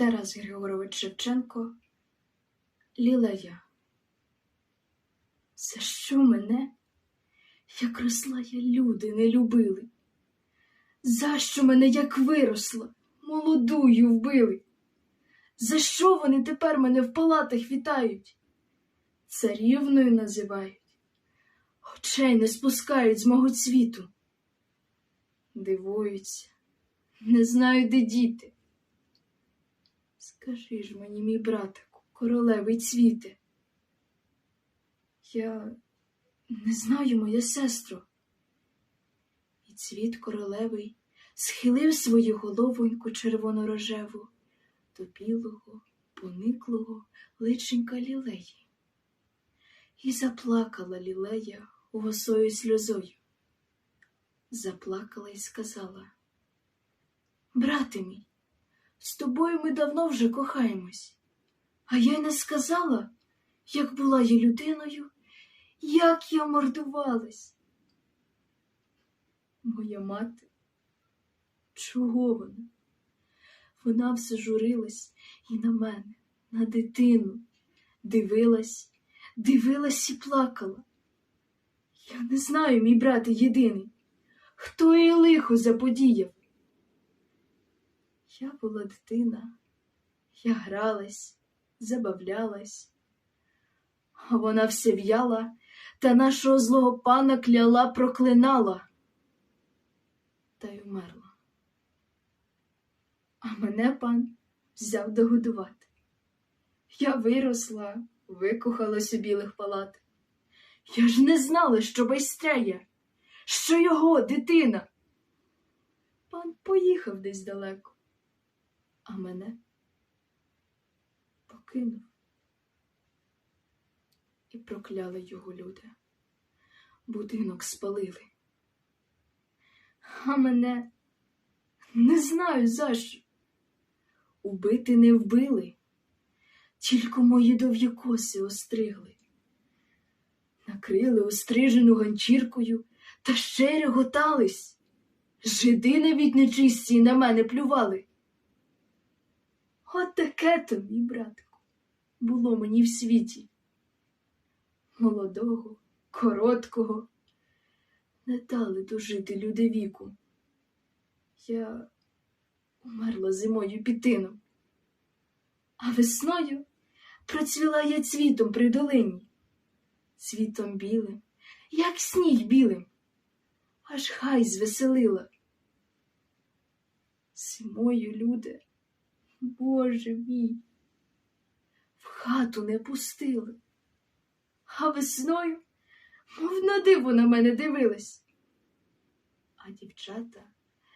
Тарас Григорович Шевченко Лілея. За що мене, як росла я, люди не любили? За що мене, як виросла, молодую вбили? За що вони тепер мене в палатах вітають? Царівною називають, очей не спускають з мого цвіту. Дивуються, не знаю, де діти. Скажи ж мені, мій братику, королевий цвіте. Я не знаю, моя сестро. І цвіт королевий схилив свою головоньку червоно-рожеву до білого, пониклого личенька лілеї. І заплакала лілея госою сльозою. Заплакала і сказала, Брате мій, з тобою ми давно вже кохаємось, а я й не сказала, як була я людиною, як я мордувалась. Моя мати, чого вона? Вона все журилась і на мене, на дитину, дивилась, дивилась і плакала. Я не знаю, мій брате єдиний, хто їй лихо заподіяв. Я була дитина, я гралась, забавлялась, а вона все в'яла та нашого злого пана кляла, проклинала та й умерла. А мене пан взяв догодувати. Я виросла, викохалась у білих палат. Я ж не знала, що байстряє, що його дитина. Пан поїхав десь далеко, а мене покинув. І прокляли його люди. Будинок спалили. А мене не знаю за що. Убити не вбили, тільки мої довгі коси остригли. Накрили острижену ганчіркою та ще реготались. Жиди навіть нечисті на мене плювали. От таке то, мій братику, було мені в світі. Молодого, короткого, не дали дожити люди віку. Я умерла зимою пітином, а весною процвіла я цвітом при долині, цвітом білим, як сніг білим, аж хай звеселила. Зимою, люди, Боже мій, в хату не пустили, а весною, мов на диво на мене дивились. А дівчата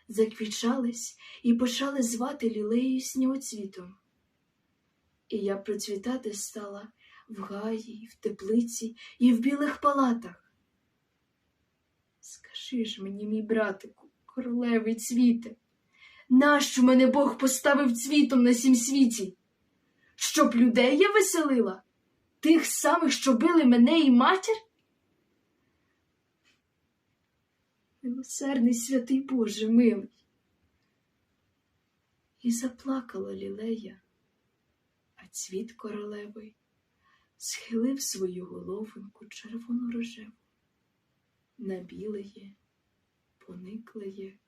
заквічались і почали звати лілею снігоцвітом. І я процвітати стала в гаї, в теплиці і в білих палатах. Скажи ж мені, мій братику, королевий цвіте, нащо мене Бог поставив цвітом на сім світі? Щоб людей я веселила, тих самих, що били мене і матір? Милосердний святий Боже милий. І заплакала лілея, а цвіт королевий схилив свою головинку червоно рожеву, на білеє, пониклеє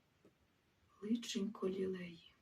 личенько лілеї.